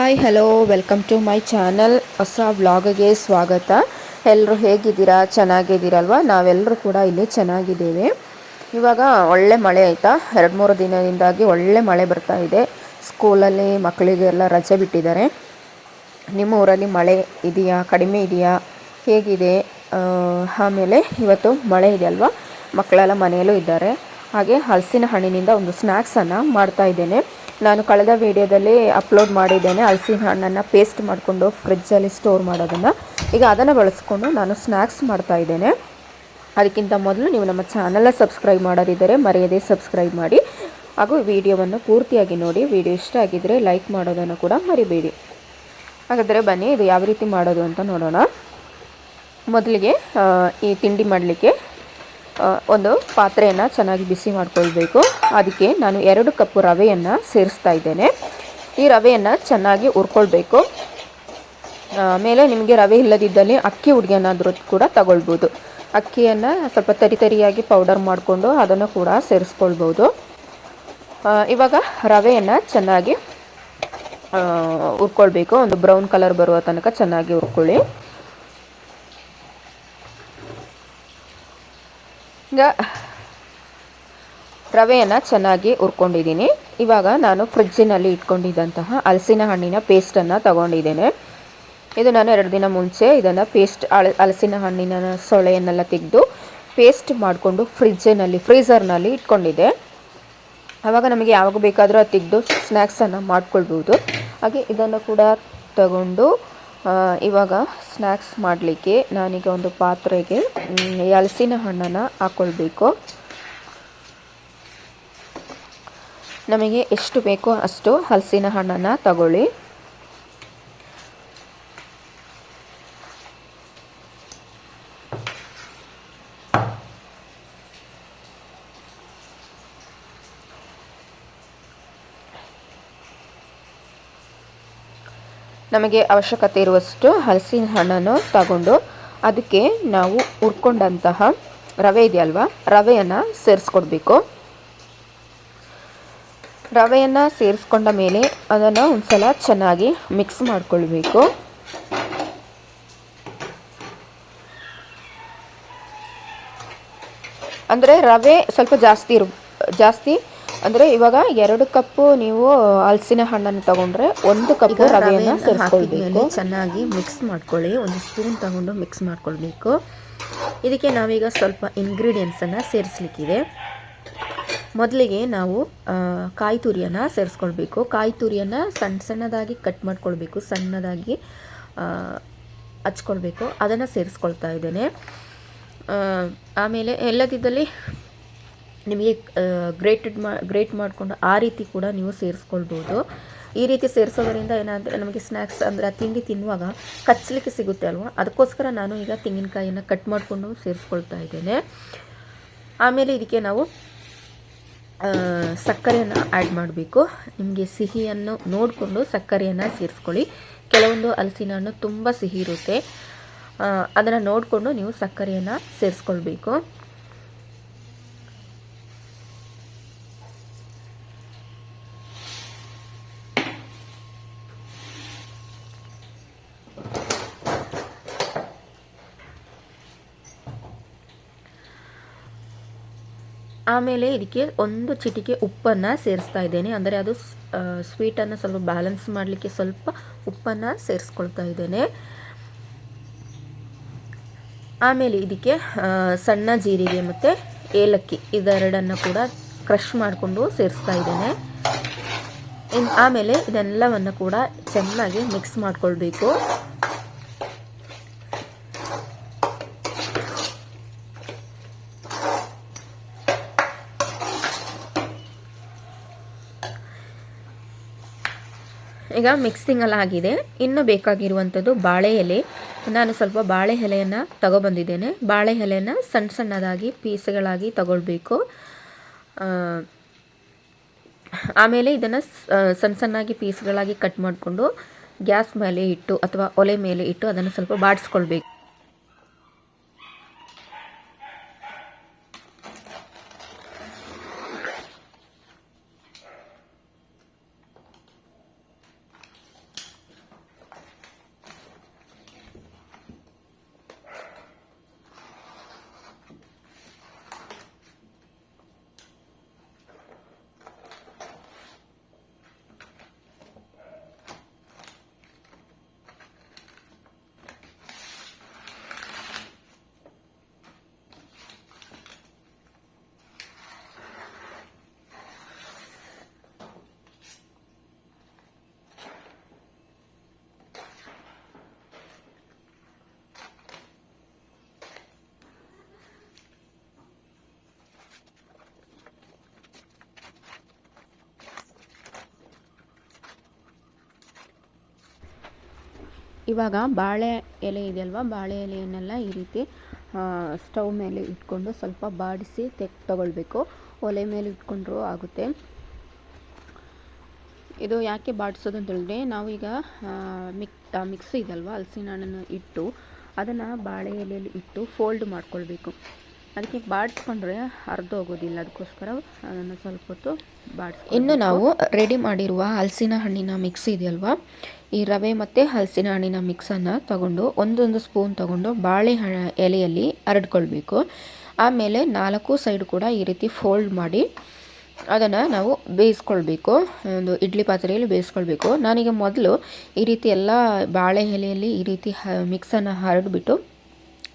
Hi hello welcome to my channel ಹೊಸ ವ್ಲಾಗ್ಗೆ ಸ್ವಾಗತ. ಎಲ್ಲರೂ ಹೇಗಿದ್ದೀರಾ? ಚೆನ್ನಾಗಿದ್ದೀರಲ್ವ? ನಾವೆಲ್ಲರೂ ಕೂಡ ಇಲ್ಲಿ ಚೆನ್ನಾಗಿದ್ದೇವೆ. ಇವಾಗ ಒಳ್ಳೆ ಮಳೆ ಆಯಿತಾ? ಎರಡು ಮೂರು ದಿನದಿಂದಾಗಿ ಒಳ್ಳೆ ಮಳೆ ಬರ್ತಾ ಇದೆ. ಸ್ಕೂಲಲ್ಲಿ ಮಕ್ಕಳಿಗೆಲ್ಲ ರಜೆ ಬಿಟ್ಟಿದ್ದಾರೆ. ನಿಮ್ಮ ಊರಲ್ಲಿ ಮಳೆ ಇದೆಯಾ? ಕಡಿಮೆ ಇದೆಯಾ? ಹೇಗಿದೆ? ಆಮೇಲೆ ಇವತ್ತು ಮಳೆ ಇದೆ ಅಲ್ವಾ? ಮಕ್ಕಳೆಲ್ಲ ಮನೆಯಲ್ಲೂ ಇದ್ದಾರೆ. ಹಾಗೆ ಹಲಸಿನ ಹಣ್ಣಿನಿಂದ ಒಂದು ಸ್ನ್ಯಾಕ್ಸನ್ನು ಮಾಡ್ತಾ ಇದ್ದೇನೆ. ನಾನು ಕಳೆದ ವೀಡಿಯೋದಲ್ಲಿ ಅಪ್ಲೋಡ್ ಮಾಡಿದ್ದೇನೆ. ಹಲಸಿನ ಹಣ್ಣನ್ನು ಪೇಸ್ಟ್ ಮಾಡಿಕೊಂಡು ಫ್ರಿಜ್ಜಲ್ಲಿ ಸ್ಟೋರ್ ಮಾಡೋದನ್ನು. ಈಗ ಅದನ್ನು ಬಳಸ್ಕೊಂಡು ನಾನು ಸ್ನ್ಯಾಕ್ಸ್ ಮಾಡ್ತಾ ಇದ್ದೇನೆ. ಅದಕ್ಕಿಂತ ಮೊದಲು ನೀವು ನಮ್ಮ ಚಾನಲ್ನ ಸಬ್ಸ್ಕ್ರೈಬ್ ಮಾಡೋದಿದ್ದರೆ ಮರೆಯದೆ ಸಬ್ಸ್ಕ್ರೈಬ್ ಮಾಡಿ. ಹಾಗೂ ವಿಡಿಯೋವನ್ನು ಪೂರ್ತಿಯಾಗಿ ನೋಡಿ, ವಿಡಿಯೋ ಇಷ್ಟ ಆಗಿದ್ದರೆ ಲೈಕ್ ಮಾಡೋದನ್ನು ಕೂಡ ಮರಿಬೇಡಿ. ಹಾಗಾದರೆ ಬನ್ನಿ, ಇದು ಯಾವ ರೀತಿ ಮಾಡೋದು ಅಂತ ನೋಡೋಣ. ಮೊದಲಿಗೆ ಈ ತಿಂಡಿ ಮಾಡಲಿಕ್ಕೆ ಒಂದು ಪಾತ್ರೆಯನ್ನು ಚೆನ್ನಾಗಿ ಬಿಸಿ ಮಾಡ್ಕೊಳ್ಬೇಕು. ಅದಕ್ಕೆ ನಾನು ಎರಡು ಕಪ್ಪು ರವೆಯನ್ನು ಸೇರಿಸ್ತಾ ಇದ್ದೇನೆ. ಈ ರವೆಯನ್ನು ಚೆನ್ನಾಗಿ ಹುರ್ಕೊಳ್ಬೇಕು. ಆಮೇಲೆ ನಿಮಗೆ ರವೆ ಇಲ್ಲದಿದ್ದಲ್ಲಿ ಅಕ್ಕಿ ಹುಡುಗಿಯನ್ನಾದರೂ ಕೂಡ ತಗೊಳ್ಬೋದು. ಅಕ್ಕಿಯನ್ನು ಸ್ವಲ್ಪ ತರಿ ತರಿಯಾಗಿ ಪೌಡರ್ ಮಾಡಿಕೊಂಡು ಅದನ್ನು ಕೂಡ ಸೇರಿಸ್ಕೊಳ್ಬೋದು. ಇವಾಗ ರವೆಯನ್ನು ಚೆನ್ನಾಗಿ ಹುರ್ಕೊಳ್ಬೇಕು. ಒಂದು ಬ್ರೌನ್ ಕಲರ್ ಬರುವ ತನಕ ಚೆನ್ನಾಗಿ ಹುರ್ಕೊಳ್ಳಿ. ಈಗ ರವೆಯನ್ನು ಚೆನ್ನಾಗಿ ಹುರ್ಕೊಂಡಿದ್ದೀನಿ. ಇವಾಗ ನಾನು ಫ್ರಿಜ್ಜಿನಲ್ಲಿ ಇಟ್ಕೊಂಡಿದ್ದಂತಹ ಹಲಸಿನ ಹಣ್ಣಿನ ಪೇಸ್ಟನ್ನು ತಗೊಂಡಿದ್ದೇನೆ. ಇದು ನಾನು ಎರಡು ದಿನ ಮುಂಚೆ ಇದನ್ನು ಪೇಸ್ಟ್ ಹಲಸಿನ ಹಣ್ಣಿನ ಸೊಳೆಯನ್ನೆಲ್ಲ ತೆಗೆದು ಪೇಸ್ಟ್ ಮಾಡಿಕೊಂಡು ಫ್ರಿಜ್ಜಿನಲ್ಲಿ ಫ್ರೀಝರ್ನಲ್ಲಿ ಇಟ್ಕೊಂಡಿದ್ದೆ. ಆವಾಗ ನಮಗೆ ಯಾವಾಗ ಬೇಕಾದರೂ ಅದು ತೆಗೆದು ಸ್ನ್ಯಾಕ್ಸನ್ನು ಮಾಡಿಕೊಳ್ಬೋದು. ಹಾಗೆ ಇದನ್ನು ಕೂಡ ತಗೊಂಡು ಇವಾಗ ಸ್ನ್ಯಾಕ್ಸ್ ಮಾಡಲಿಕ್ಕೆ ನಾನೀಗ ಒಂದು ಪಾತ್ರೆಗೆ ಹಲಸಿನ ಹಣ್ಣನ್ನು ಹಾಕ್ಕೊಳ್ಬೇಕು ನಮಗೆ ಎಷ್ಟು ಬೇಕೋ ಅಷ್ಟು ಹಲಸಿನ ಹಣ್ಣನ್ನು ತಗೊಳ್ಳಿ. ನಮಗೆ ಅವಶ್ಯಕತೆ ಇರುವಷ್ಟು ಹಲಸಿನ ಹಣ್ಣನ್ನು ತಗೊಂಡು ಅದಕ್ಕೆ ನಾವು ಹುರ್ಕೊಂಡಂತಹ ರವೆ ಇದೆಯಲ್ವ? ರವೆಯನ್ನು ಸೇರಿಸ್ಕೊಡ್ಬೇಕು. ರವೆಯನ್ನು ಸೇರಿಸ್ಕೊಂಡ ಮೇಲೆ ಅದನ್ನು ಒಂದ್ಸಲ ಚೆನ್ನಾಗಿ ಮಿಕ್ಸ್ ಮಾಡಿಕೊಳ್ಬೇಕು. ಅಂದರೆ ರವೆ ಸ್ವಲ್ಪ ಜಾಸ್ತಿ ಇರು ಜಾಸ್ತಿ ಅಂದರೆ ಇವಾಗ ಎರಡು ಕಪ್ಪು ನೀವು ಹಲಸಿನ ಹಣ್ಣನ್ನು ತಗೊಂಡ್ರೆ ಒಂದು ಕಪ್ ರವೆಯನ್ನು ಸೇರಿಸ್ಕೊಳ್ಬೇಕು. ಚೆನ್ನಾಗಿ ಮಿಕ್ಸ್ ಮಾಡ್ಕೊಳ್ಳಿ. ಒಂದು ಸ್ಪೂನ್ ತಗೊಂಡು ಮಿಕ್ಸ್ ಮಾಡ್ಕೊಳ್ಬೇಕು. ಇದಕ್ಕೆ ನಾವೀಗ ಸ್ವಲ್ಪ ಇಂಗ್ರೀಡಿಯೆಂಟ್ಸನ್ನು ಸೇರಿಸ್ಲಿಕ್ಕಿದೆ. ಮೊದಲಿಗೆ ನಾವು ಕಾಯಿ ತುರಿಯನ್ನು ಸೇರಿಸ್ಕೊಳ್ಬೇಕು. ಕಾಯಿ ತುರಿಯನ್ನು ಸಣ್ಣ ಸಣ್ಣದಾಗಿ ಕಟ್ ಮಾಡ್ಕೊಳ್ಬೇಕು. ಸಣ್ಣದಾಗಿ ಹಚ್ಕೊಳ್ಬೇಕು. ಅದನ್ನು ಸೇರಿಸ್ಕೊಳ್ತಾ ಇದ್ದೇನೆ. ಆಮೇಲೆ ಎಲ್ಲದಿದ್ದಲ್ಲಿ ನಿಮಗೆ ಗ್ರೇಟೆಡ್ ಮಾ ಗ್ರೇಟ್ ಮಾಡಿಕೊಂಡು ಆ ರೀತಿ ಕೂಡ ನೀವು ಸೇರಿಸ್ಕೊಳ್ಬೋದು. ಈ ರೀತಿ ಸೇರಿಸೋದ್ರಿಂದ ಏನಾದರೆ ನಮಗೆ ಸ್ನ್ಯಾಕ್ಸ್ ಅಂದರೆ ಆ ತಿಂಡಿ ತಿನ್ನುವಾಗ ಕಚ್ಚಲಿಕ್ಕೆ ಸಿಗುತ್ತೆ ಅಲ್ವಾ? ಅದಕ್ಕೋಸ್ಕರ ನಾನು ಈಗ ತೆಂಗಿನಕಾಯಿಯನ್ನು ಕಟ್ ಮಾಡಿಕೊಂಡು ಸೇರಿಸ್ಕೊಳ್ತಾ ಇದ್ದೇನೆ. ಆಮೇಲೆ ಇದಕ್ಕೆ ನಾವು ಸಕ್ಕರೆಯನ್ನು ಆ್ಯಡ್ ಮಾಡಬೇಕು. ನಿಮಗೆ ಸಿಹಿಯನ್ನು ನೋಡಿಕೊಂಡು ಸಕ್ಕರೆಯನ್ನು ಸೇರಿಸ್ಕೊಳ್ಳಿ. ಕೆಲವೊಂದು ಹಲಸಿನ ಹಣ್ಣು ತುಂಬ ಸಿಹಿ ಇರುತ್ತೆ. ಅದನ್ನು ನೋಡಿಕೊಂಡು ನೀವು ಸಕ್ಕರೆಯನ್ನು ಸೇರಿಸ್ಕೊಳ್ಬೇಕು. ಆಮೇಲೆ ಇದಕ್ಕೆ ಒಂದು ಚಿಟಿಕೆ ಉಪ್ಪನ್ನು ಸೇರಿಸ್ತಾ ಇದ್ದೇನೆ. ಅಂದರೆ ಅದು ಸ್ವೀಟನ್ನು ಸ್ವಲ್ಪ ಬ್ಯಾಲೆನ್ಸ್ ಮಾಡಲಿಕ್ಕೆ ಸ್ವಲ್ಪ ಉಪ್ಪನ್ನು ಸೇರಿಸ್ಕೊಳ್ತಾ ಇದ್ದೇನೆ. ಆಮೇಲೆ ಇದಕ್ಕೆ ಸಣ್ಣ ಜೀರಿಗೆ ಮತ್ತು ಏಲಕ್ಕಿ ಇದೆರಡನ್ನು ಕೂಡ ಕ್ರಷ್ ಮಾಡಿಕೊಂಡು ಸೇರಿಸ್ತಾ ಇದ್ದೇನೆ. ಆಮೇಲೆ ಇದೆಲ್ಲವನ್ನು ಕೂಡ ಚೆನ್ನಾಗಿ ಮಿಕ್ಸ್ ಮಾಡ್ಕೊಳ್ಬೇಕು. ಈಗ ಮಿಕ್ಸಿಂಗ್ ಎಲ್ಲ ಆಗಿದೆ. ಇನ್ನು ಬೇಕಾಗಿರುವಂಥದ್ದು ಬಾಳೆ ಎಲೆ. ನಾನು ಸ್ವಲ್ಪ ಬಾಳೆ ಎಲೆಯನ್ನು ತಗೊಬಂದಿದ್ದೇನೆ. ಬಾಳೆ ಎಲೆಯನ್ನು ಸಣ್ಣ ಸಣ್ಣದಾಗಿ ಪೀಸ್ಗಳಾಗಿ ತಗೊಳ್ಬೇಕು. ಆಮೇಲೆ ಇದನ್ನು ಸಣ್ಣ ಸಣ್ಣಾಗಿ ಪೀಸ್ಗಳಾಗಿ ಕಟ್ ಮಾಡಿಕೊಂಡು ಗ್ಯಾಸ್ ಮೇಲೆ ಇಟ್ಟು ಅಥವಾ ಒಲೆ ಮೇಲೆ ಇಟ್ಟು ಅದನ್ನು ಸ್ವಲ್ಪ ಬಾಡಿಸ್ಕೊಳ್ಬೇಕು. ಇವಾಗ ಬಾಳೆ ಎಲೆ ಇದೆಯಲ್ವ? ಬಾಳೆ ಎಲೆಯನ್ನೆಲ್ಲ ಈ ರೀತಿ ಸ್ಟವ್ ಮೇಲೆ ಇಟ್ಕೊಂಡು ಸ್ವಲ್ಪ ಬಾಡಿಸಿ ತೆಗ್ ತಗೊಳ್ಬೇಕು. ಒಲೆ ಮೇಲೆ ಇಟ್ಕೊಂಡ್ರು ಆಗುತ್ತೆ. ಇದು ಯಾಕೆ ಬಾಡಿಸೋದು ಅಂತ ಹೇಳಿದ್ರೆ ನಾವೀಗ ಮಿಕ್ ಮಿಕ್ಸಿ ಇದಲ್ವ ಹಲಸಿನ ಹಣ್ಣನ್ನು ಇಟ್ಟು ಅದನ್ನು ಬಾಳೆ ಎಲೆಯಲ್ಲಿ ಇಟ್ಟು ಫೋಲ್ಡ್ ಮಾಡ್ಕೊಳ್ಬೇಕು. ಅದಕ್ಕೆ ಬಾಡಿಸ್ಕೊಂಡ್ರೆ ಹೋಗೋದಿಲ್ಲ. ಅದಕ್ಕೋಸ್ಕರ ಅದನ್ನು ಸ್ವಲ್ಪ ಹೊತ್ತು ಬಾಡಿಸ್ ಇನ್ನು ನಾವು ರೆಡಿ ಮಾಡಿರುವ ಹಲಸಿನ ಹಣ್ಣಿನ ಮಿಕ್ಸ್ ಇದೆಯಲ್ವಾ ಈ ರವೆ ಮತ್ತು ಹಲಸಿನ ಹಣ್ಣಿನ ಮಿಕ್ಸನ್ನು ತಗೊಂಡು ಒಂದೊಂದು ಸ್ಪೂನ್ ತಗೊಂಡು ಬಾಳೆ ಎಲೆಯಲ್ಲಿ ಹರಡ್ಕೊಳ್ಬೇಕು ಆಮೇಲೆ ನಾಲ್ಕು ಸೈಡ್ ಕೂಡ ಈ ರೀತಿ ಫೋಲ್ಡ್ ಮಾಡಿ ಅದನ್ನು ನಾವು ಬೇಯಿಸ್ಕೊಳ್ಬೇಕು. ಒಂದು ಇಡ್ಲಿ ಪಾತ್ರೆಯಲ್ಲಿ ಬೇಯಿಸ್ಕೊಳ್ಬೇಕು. ನಾನೀಗ ಮೊದಲು ಈ ರೀತಿ ಎಲ್ಲ ಬಾಳೆ ಎಲೆಯಲ್ಲಿ ಈ ರೀತಿ ಹ ಮಿಕ್ಸನ್ನು ಹರಡ್ಬಿಟ್ಟು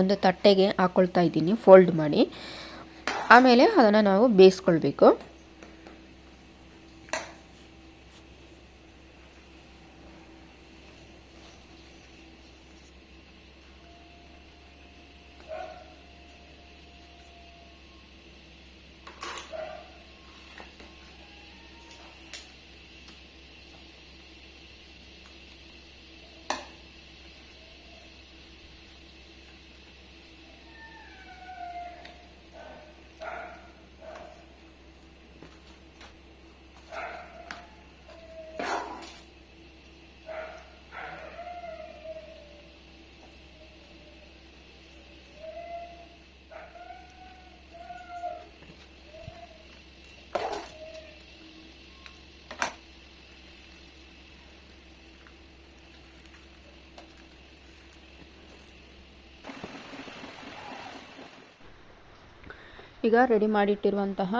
ಒಂದು ತಟ್ಟೆಗೆ ಹಾಕ್ಕೊಳ್ತಾ ಇದ್ದೀನಿ ಫೋಲ್ಡ್ ಮಾಡಿ. ಆಮೇಲೆ ಅದನ್ನು ನಾವು ಬೇಯಿಸ್ಕೊಳ್ಬೇಕು. ಈಗ ರೆಡಿ ಮಾಡಿಟ್ಟಿರುವಂತಹ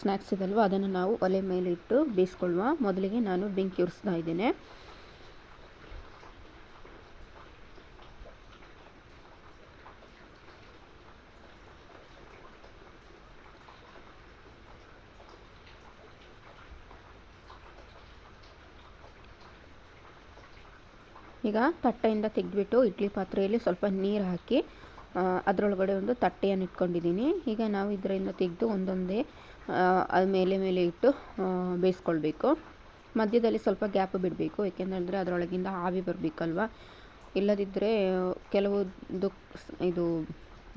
ಸ್ನ್ಯಾಕ್ಸ್ ಇದಲ್ವ? ಅದನ್ನು ನಾವು ಒಲೆ ಮೇಲೆ ಇಟ್ಟು ಬೇಯಿಸ್ಕೊಳ್ಳುವ. ಮೊದಲಿಗೆ ನಾನು ಬೆಂಕಿ ಉರಿಸ್ತಾ ಇದ್ದೇನೆ. ಈಗ ತಟ್ಟೆಯಿಂದ ತೆಗೆದ್ಬಿಟ್ಟು ಇಡ್ಲಿ ಪಾತ್ರೆಯಲ್ಲಿ ಸ್ವಲ್ಪ ನೀರು ಹಾಕಿ ಅದರೊಳಗಡೆ ಒಂದು ತಟ್ಟೆಯನ್ನು ಇಟ್ಕೊಂಡಿದ್ದೀನಿ. ಈಗ ನಾವು ಇದರಿಂದ ತೆಗೆದು ಒಂದೊಂದೇ ಅದು ಮೇಲೆ ಮೇಲೆ ಇಟ್ಟು ಬೇಯಿಸ್ಕೊಳ್ಬೇಕು. ಮಧ್ಯದಲ್ಲಿ ಸ್ವಲ್ಪ ಗ್ಯಾಪ್ ಬಿಡಬೇಕು, ಏಕೆಂದರೆ ಅದರೊಳಗಿಂದ ಆವಿ ಬರಬೇಕಲ್ವ? ಇಲ್ಲದಿದ್ದರೆ ಕೆಲವೊಂದು ಇದು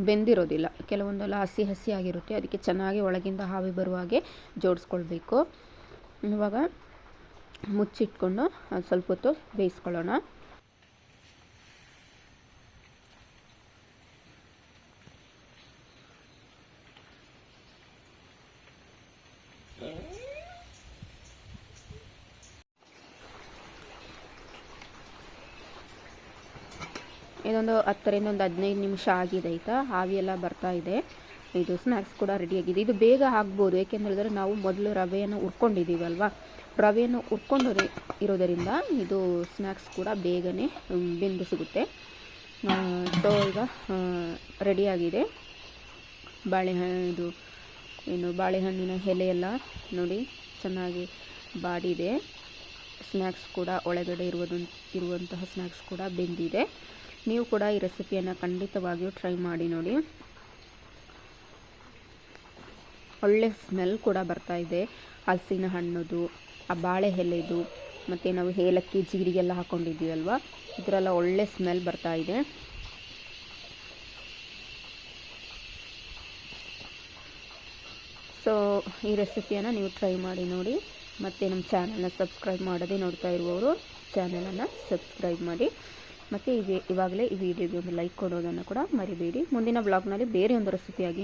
ಬೆಂದಿರೋದಿಲ್ಲ. ಕೆಲವೊಂದೆಲ್ಲ ಹಸಿ ಹಸಿ ಆಗಿರುತ್ತೆ. ಅದಕ್ಕೆ ಚೆನ್ನಾಗಿ ಒಳಗಿಂದ ಆವಿ ಬರುವ ಹಾಗೆ ಜೋಡಿಸ್ಕೊಳ್ಬೇಕು. ಇವಾಗ ಮುಚ್ಚಿಟ್ಕೊಂಡು ಸ್ವಲ್ಪ ಹೊತ್ತು ಬೇಯಿಸ್ಕೊಳ್ಳೋಣ. ಇದೊಂದು ಹತ್ತರಿಂದ ಒಂದು ಹದಿನೈದು ನಿಮಿಷ ಆಗಿದೆ ಆಯಿತಾ? ಎಲ್ಲ ಬರ್ತಾ ಇದೆ. ಇದು ಸ್ನ್ಯಾಕ್ಸ್ ಕೂಡ ರೆಡಿಯಾಗಿದೆ ಇದು ಬೇಗ ಆಗ್ಬೋದು. ಏಕೆಂದರೆ ನಾವು ಮೊದಲು ರವೆಯನ್ನು ಹುರ್ಕೊಂಡಿದ್ದೀವಲ್ವ ರವೆಯನ್ನು ಹುರ್ಕೊಂಡು ಇರೋದರಿಂದ ಇದು ಸ್ನ್ಯಾಕ್ಸ್ ಕೂಡ ಬೇಗನೆ ಬೆಂದು ಸಿಗುತ್ತೆ. ಸೊ ಈಗ ರೆಡಿಯಾಗಿದೆ ಬಾಳೆಹಣ್ಣು ಇದು, ಏನು ಬಾಳೆಹಣ್ಣಿನ ಎಲೆಯೆಲ್ಲ ನೋಡಿ ಚೆನ್ನಾಗಿ ಬಾಡಿದೆ. ಸ್ನ್ಯಾಕ್ಸ್ ಕೂಡ ಒಳಗಡೆ ಇರುವುದು, ಇರುವಂತಹ ಸ್ನ್ಯಾಕ್ಸ್ ಕೂಡ ಬೆಂದಿದೆ. ನೀವು ಕೂಡ ಈ ರೆಸಿಪಿಯನ್ನು ಖಂಡಿತವಾಗಿಯೂ ಟ್ರೈ ಮಾಡಿ ನೋಡಿ. ಒಳ್ಳೆ ಸ್ಮೆಲ್ ಕೂಡ ಬರ್ತಾ ಇದೆ. ಹಲಸಿನ ಹಣ್ಣುದು, ಆ ಬಾಳೆ ಎಲೆದು, ಮತ್ತು ನಾವು ಏಲಕ್ಕಿ, ಜೀರಿಗೆಲ್ಲ ಹಾಕ್ಕೊಂಡಿದ್ದೀವಲ್ವ ಇದರೆಲ್ಲ ಒಳ್ಳೆ ಸ್ಮೆಲ್ ಬರ್ತಾ ಇದೆ. ಸೊ ಈ ರೆಸಿಪಿಯನ್ನು ನೀವು ಟ್ರೈ ಮಾಡಿ ನೋಡಿ. ಮತ್ತು ನಮ್ಮ ಚಾನಲ್ನ ಸಬ್ಸ್ಕ್ರೈಬ್ ಮಾಡದೆ ನೋಡ್ತಾ ಇರುವವರು, ಚಾನಲನ್ನು ಸಬ್ಸ್ಕ್ರೈಬ್ ಮಾಡಿ. ಮತ್ತು ಇವಾಗಲೇ ಈ ವಿಡಿಯೋಗೆ ಒಂದು ಲೈಕ್ ಕೊಡೋದನ್ನು ಕೂಡ ಮರಿಬೇಡಿ. ಮುಂದಿನ ಬ್ಲಾಗ್ನಲ್ಲಿ ಬೇರೆ ಒಂದು ರೆಸಿಪಿಯಾಗಿ